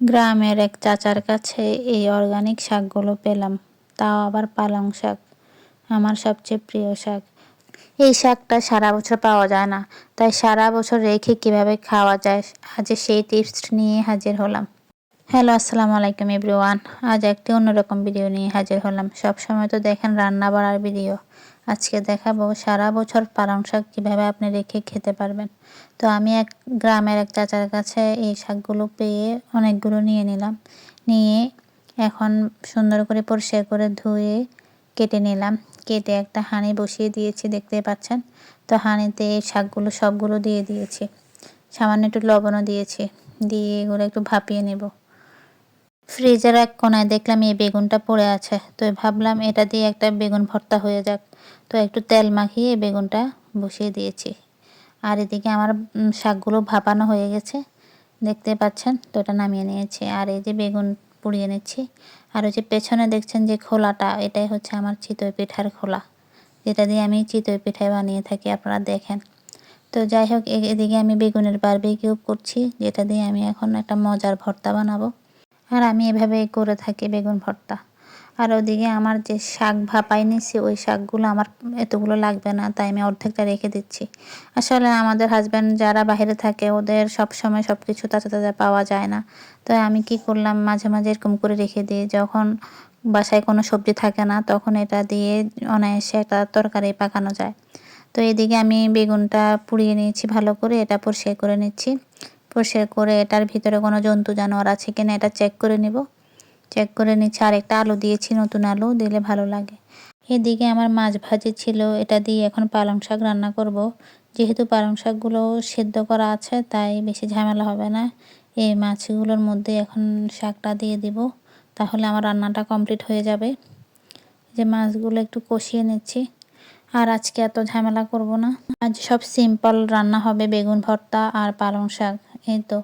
গ্রামের এক চাচার কাছে এই অর্গানিক শাকগুলো পেলাম। তাও আবার পালং শাক, আমার সবচেয়ে প্রিয় শাক। এই শাকটা সারা বছর পাওয়া যায় না, তাই সারা বছর রেখে কীভাবে খাওয়া যায়, আজ সেই টিপস নিয়ে হাজির হলাম। হ্যালো আসসালামু আলাইকুম এভরিওয়ান আজ একটি অন্যরকম ভিডিও নিয়ে হাজির হলাম। সব সময় তো দেখেন রান্না বাড়ার ভিডিও আজকে দেখাবো সারা বছর পালং শাক কীভাবে আপনি রেখে খেতে পারবেন। তো আমি এক গ্রামের এক চাচার কাছে এই শাকগুলো পেয়ে অনেকগুলো নিয়ে নিলাম। নিয়ে এখন সুন্দর করে পরিষ্কার করে ধুয়ে কেটে নিলাম। কেটে একটা হাঁড়ি বসিয়ে দিয়েছি দেখতে পাচ্ছেন? তো হাঁড়িতে এই শাকগুলো সবগুলো দিয়ে দিয়েছি। সামান্য একটু লবণও দিয়েছি। দিয়ে এগুলো একটু ভাপিয়ে নেব। ফ্রিজের এক কোনায় দেখলাম এই বেগুনটা পড়ে আছে। তো ভাবলাম এটা দিয়ে একটা বেগুন ভর্তা হয়ে যাক। তো একটু তেল মাখিয়ে বেগুনটা বসিয়ে দিয়েছি। আর এদিকে আমার শাকগুলো ভাপানো হয়ে গেছে। দেখতে পাচ্ছেন? তো এটা নামিয়ে নিয়েছি। আর এই যে বেগুন পুড়িয়ে নিচ্ছি। আর ওই যে পেছনে দেখছেন যে খোলাটা, এটাই হচ্ছে আমার চিতই পিঠার খোলা। যেটা দিয়ে আমি চিতই পিঠায় বানিয়ে থাকি, আপনারা দেখেন। তো যাই হোক এদিকে আমি বেগুনের বারবিকিউ করছি, যেটা দিয়ে আমি এখন একটা মজার ভর্তা বানাবো। আর আমি এভাবে করে থাকি বেগুন ভর্তা। আর ওদিকে আমার যে শাক ভাপাই নিছি, ওই শাকগুলো আমার এতগুলো লাগবে না, তাই আমি অর্ধেকটা রেখে দিচ্ছি। আসলে আমাদের হাজব্যান্ড যারা বাইরে থাকে, ওদের সব সময় সব কিছু তাজা তাজা পাওয়া যায় না। তো আমি কি করলাম, মাঝে মাঝে এরকম করে রেখে দিই, যখন বাসায় কোনো সবজি থাকে না, তখন এটা দিয়ে অনায়াসে একটা তরকারি পাকানো যায়। তো এদিকে আমি বেগুনটা পুড়িয়ে নিয়েছি ভালো করে, এটা পরিষ্কার করে নিচ্ছি। পরিষ্কার করে এটার ভিতরে কোনো জন্তু জানোয়ার আছে কিনা এটা চেক করে নিব। চেক করে নিচ্ছি আর একটা আলু দিয়েছি, নতুন আলু, দিলে ভালো লাগে। এদিকে আমার মাছ ভাজি ছিল, এটা দিয়ে এখন পালং শাক রান্না করব। যেহেতু পালং শাকগুলো সেদ্ধ করা আছে, তাই বেশি ঝামেলা হবে না। এই মাছগুলোর মধ্যে এখন শাকটা দিয়ে দিব, তাহলে আমার রান্নাটা কমপ্লিট হয়ে যাবে। যে মাছগুলো একটু কষিয়ে নিচ্ছি, আর আজকে এত ঝামেলা করব না। আজ সব সিম্পল রান্না হবে, বেগুন ভর্তা আর পালং শাক। এই তো।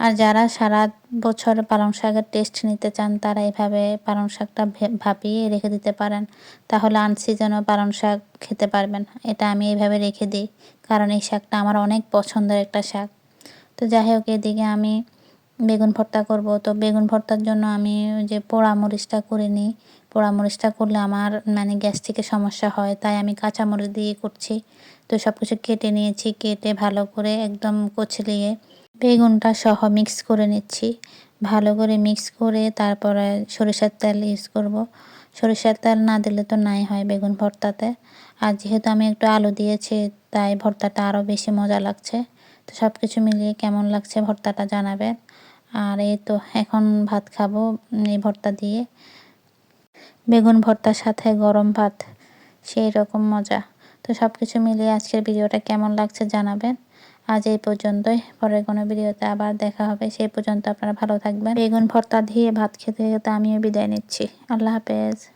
আর যারা সারা বছর পালং শাকের টেস্ট নিতে চান, তারা এভাবে পালং শাকটা ভাপিয়ে রেখে দিতে পারেন। তাহলে আনসিজনও পালং শাক খেতে পারবেন। এটা আমি এইভাবে রেখে দিই, কারণ এই শাকটা আমার অনেক পছন্দের একটা শাক। তো যাই হোক, এদিকে আমি বেগুন ভর্তা করব। তো বেগুন ভর্তার জন্য আমি যে পোড়া মরিচটা করে নিই। পোড়া মরিচটা করলে আমার মানে গ্যাস থেকে সমস্যা হয়, তাই আমি কাঁচা মরিচ দিয়ে করছি। তো সব কিছু কেটে নিয়েছি, কেটে ভালো করে একদম কচলিয়ে বেগুনটা সহ মিক্স করে নিচ্ছি। ভালো করে মিক্স করে তারপরে সরিষার তেল ইউজ করব। সরিষার তেল না দিলে তো নাই হয় বেগুন ভর্তাতে। আর যেহেতু আমি একটু আলু দিয়েছি, তাই ভর্তাটা আরও বেশি মজা লাগছে। তো সব কিছু মিলিয়ে কেমন লাগছে ভর্তাটা জানাবেন। আর এই তো এখন ভাত খাব, এই ভর্তা দিয়ে। বেগুন ভর্তার সাথে গরম ভাত, সেই রকম মজা। তো সব কিছু মিলিয়ে আজকের ভিডিওটা কেমন লাগছে জানাবেন। আজ এই পর্যন্তই, পরের কোনো ভিডিওতে আবার দেখা হবে। সেই পর্যন্ত আপনারা ভালো থাকবেন। বেগুন ভর্তা দিয়ে ভাত খেতে খেতে আমিও বিদায় নিচ্ছি। আল্লাহ হাফেজ।